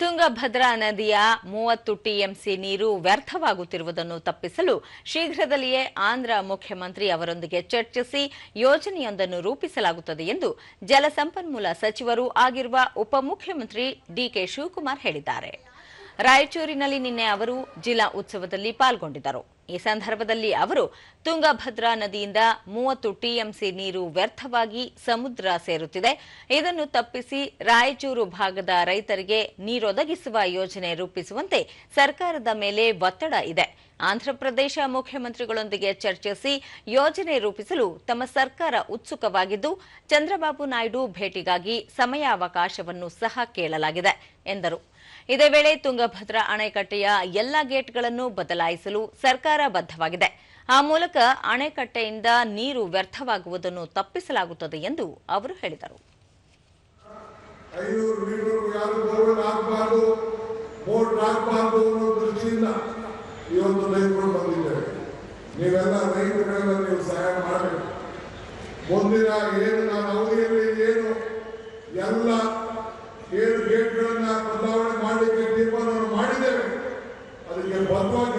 ತುಂಗಭದ್ರಾ ನದಿಯ ಮೂವತ್ತು ಟಿಎಂಸಿ ನೀರು ವ್ಯರ್ಥವಾಗುತ್ತಿರುವುದನ್ನು ತಪ್ಪಿಸಲು ಶೀಘ್ರದಲ್ಲಿಯೇ ಆಂಧ್ರ ಮುಖ್ಯಮಂತ್ರಿ ಅವರೊಂದಿಗೆ ಚರ್ಚಿಸಿ ಯೋಜನೆಯೊಂದನ್ನು ರೂಪಿಸಲಾಗುತ್ತದೆ ಎಂದು ಜಲಸಂಪನ್ಮೂಲ ಸಚಿವರೂ ಆಗಿರುವ ಉಪಮುಖ್ಯಮಂತ್ರಿ ಡಿಕೆ ಶಿವಕುಮಾರ್ ಹೇಳಿದ್ದಾರೆ. ರಾಯಚೂರಿನಲ್ಲಿ ನಿನ್ನೆ ಅವರು ಜಿಲ್ಲಾ ಉತ್ಸವದಲ್ಲಿ ಪಾಲ್ಗೊಂಡಿದ್ದರು. ಈ ಸಂದರ್ಭದಲ್ಲಿ ಅವರು ತುಂಗಭದ್ರಾ ನದಿಯಿಂದ ಮೂವತ್ತು ಟಿಎಂಸಿ ನೀರು ವ್ಯರ್ಥವಾಗಿ ಸಮುದ್ರ ಸೇರುತ್ತಿದೆ. ಇದನ್ನು ತಪ್ಪಿಸಿ ರಾಯಚೂರು ಭಾಗದ ರೈತರಿಗೆ ನೀರೊದಗಿಸುವ ಯೋಜನೆ ರೂಪಿಸುವಂತೆ ಸರ್ಕಾರದ ಮೇಲೆ ಒತ್ತಡ ಇದೆ. ಆಂಧ್ರಪ್ರದೇಶ ಮುಖ್ಯಮಂತ್ರಿಗಳೊಂದಿಗೆ ಚರ್ಚಿಸಿ ಯೋಜನೆ ರೂಪಿಸಲು ತಮ್ಮ ಸರ್ಕಾರ ಉತ್ಸುಕವಾಗಿದ್ದು, ಚಂದ್ರಬಾಬು ನಾಯ್ಡು ಭೇಟಿಗಾಗಿ ಸಮಯಾವಕಾಶವನ್ನು ಸಹ ಕೇಳಲಾಗಿದೆ ಎಂದರು. ಇದೇ ವೇಳೆ ತುಂಗಭದ್ರಾ ಅಣೆಕಟ್ಟೆಯ ಎಲ್ಲಾ ಗೇಟ್ಗಳನ್ನು ಬದಲಾಯಿಸಲು ಸರ್ಕಾರ ಬದ್ಧವಾಗಿದೆ ಆ ಮೂಲಕ ಅಣೆಕಟ್ಟೆಯಿಂದ ನೀರು ವ್ಯರ್ಥವಾಗುವುದನ್ನು ತಪ್ಪಿಸಲಾಗುತ್ತದೆ ಎಂದು ಅವರು ಹೇಳಿದರು. ನೀವೆಲ್ಲ ರೈತರೆಲ್ಲ ನೀವು ಸಹಾಯ ಮಾಡಬೇಕು. ಮುಂದಿನ ಏನು ನಾನು ಅವಧಿಯಲ್ಲಿ ಏನು, ಎಲ್ಲ ಏನು ಗೇಟ್ಗಳನ್ನ ಬದಲಾವಣೆ ಮಾಡಲಿಕ್ಕೆ ತೀರ್ಮಾನವನ್ನು ಮಾಡಿದ್ದೇವೆ. ಅದಕ್ಕೆ ಬದ್ಧವಾಗಿ